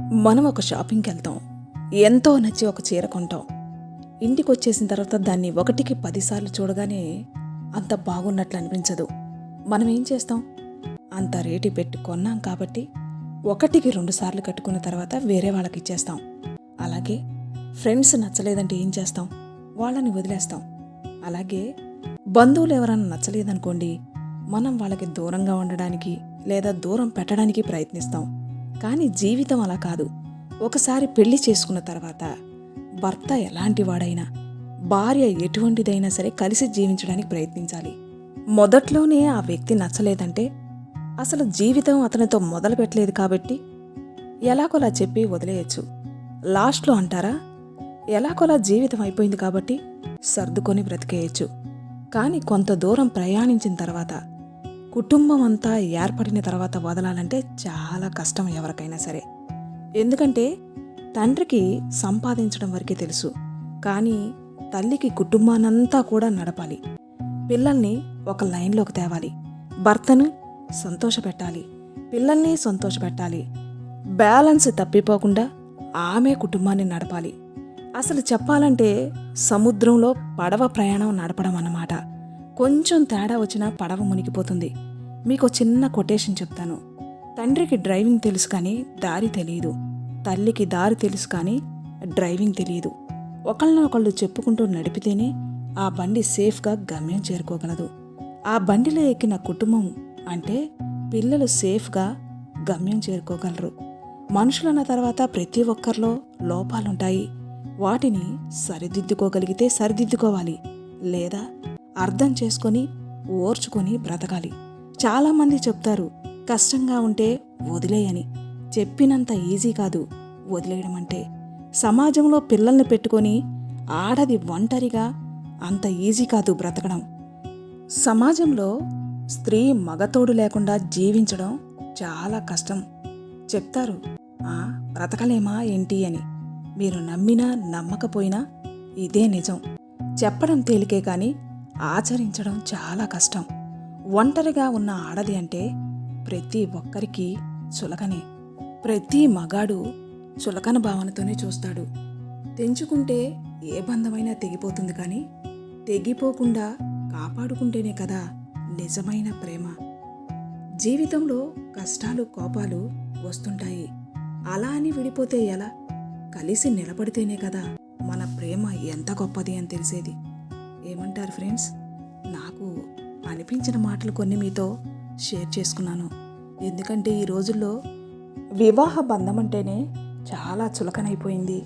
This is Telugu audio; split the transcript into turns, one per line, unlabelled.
మనం ఒక షాపింగ్కి వెళ్తాం ఎంతో నచ్చి ఒక చీర కొంటాం. ఇంటికి వచ్చేసిన తర్వాత దాన్ని ఒకటికి పదిసార్లు చూడగానే అంత బాగున్నట్లు అనిపించదు. మనం ఏం చేస్తాం? అంత రేటు పెట్టి కొన్నాం కాబట్టి ఒకటికి రెండు సార్లు కట్టుకున్న తర్వాత వేరే వాళ్ళకి ఇచ్చేస్తాం. అలాగే ఫ్రెండ్స్ నచ్చలేదంటే ఏం చేస్తాం? వాళ్ళని వదిలేస్తాం. అలాగే బంధువులు ఎవరైనా నచ్చలేదనుకోండి మనం వాళ్ళకి దూరంగా ఉండడానికి లేదా దూరం పెట్టడానికి ప్రయత్నిస్తాం. కానీ జీవితం అలా కాదు. ఒకసారి పెళ్ళి చేసుకున్న తర్వాత భర్త ఎలాంటి వాడైనా భార్య ఎటువంటిదైనా సరే కలిసి జీవించడానికి ప్రయత్నించాలి. మొదట్లోనే ఆ వ్యక్తి నచ్చలేదంటే అసలు జీవితం అతనితో మొదలు పెట్టలేదు కాబట్టి ఎలాగోలా చెప్పి వదిలేయచ్చు. లాస్ట్లో అంటారా ఎలాగోలా జీవితం అయిపోయింది కాబట్టి సర్దుకొని బ్రతికేయచ్చు. కానీ కొంత దూరం ప్రయాణించిన తర్వాత కుటుంబం అంతా ఏర్పడిన తర్వాత వదలాలంటే చాలా కష్టం ఎవరికైనా సరే. ఎందుకంటే తండ్రికి సంపాదించడం వరకే తెలుసు. కానీ తల్లికి కుటుంబానంతా కూడా నడపాలి. పిల్లల్ని ఒక లైన్లోకి తేవాలి. భర్తను సంతోషపెట్టాలి. పిల్లల్ని సంతోషపెట్టాలి. బ్యాలెన్స్ తప్పిపోకుండా ఆమె కుటుంబాన్ని నడపాలి. అసలు చెప్పాలంటే సముద్రంలో పడవ ప్రయాణం నడపడం అన్నమాట. కొంచెం తేడా వచ్చినా పడవ మునిగిపోతుంది. మీకు చిన్న కొటేషన్ చెప్తాను. తండ్రికి డ్రైవింగ్ తెలుసు కానీ దారి తెలియదు తల్లికి దారి తెలుసు కానీ డ్రైవింగ్ తెలియదు ఒకళ్ళనొకళ్ళు చెప్పుకుంటూ నడిపితేనే ఆ బండి సేఫ్గా గమ్యం చేరుకోగలదు. ఆ బండిలో ఎక్కిన కుటుంబం అంటే పిల్లలు సేఫ్గా గమ్యం చేరుకోగలరు. మనుషులన్న తర్వాత ప్రతి ఒక్కరిలో లోపాలుంటాయి. వాటిని సరిదిద్దుకోగలిగితే సరిదిద్దుకోవాలి. లేదా అర్థం చేసుకొని ఓర్చుకొని బ్రతకాలి. చాలామంది చెప్తారు కష్టంగా ఉంటే వదిలేయని. చెప్పినంత ఈజీ కాదు వదిలేయడం అంటే. సమాజంలో పిల్లల్ని పెట్టుకొని ఆడది ఒంటరిగా అంత ఈజీ కాదు బ్రతకడం. సమాజంలో స్త్రీ మగతోడు లేకుండా జీవించడం చాలా కష్టం. చెప్తారు బ్రతకలేమా ఏంటి అని. మీరు నమ్మినా నమ్మకపోయినా ఇదే నిజం. చెప్పడం తేలికే కానీ ఆచరించడం చాలా కష్టం. ఒంటరిగా ఉన్న ఆడది అంటే ప్రతి ఒక్కరికి చులకనే. ప్రతి మగాడు చులకన భావనతోనే చూస్తాడు. తెంచుకుంటే ఏ బంధమైనా తెగిపోతుంది కానీ తెగిపోకుండా కాపాడుకుంటేనే కదా నిజమైన ప్రేమ. జీవితంలో కష్టాలు కోపాలు వస్తుంటాయి. అలా అని విడిపోతే ఎలా? కలిసి నిలబడితేనే కదా మన ప్రేమ ఎంత గొప్పది అని తెలిసేది. ఏమంటారు ఫ్రెండ్స్? నాకు అనిపించిన మాటలు కొన్ని మీతో షేర్ చేసుకున్నాను. ఎందుకంటే ఈ రోజుల్లో వివాహ బంధం అంటేనే చాలా చులకనైపోయింది.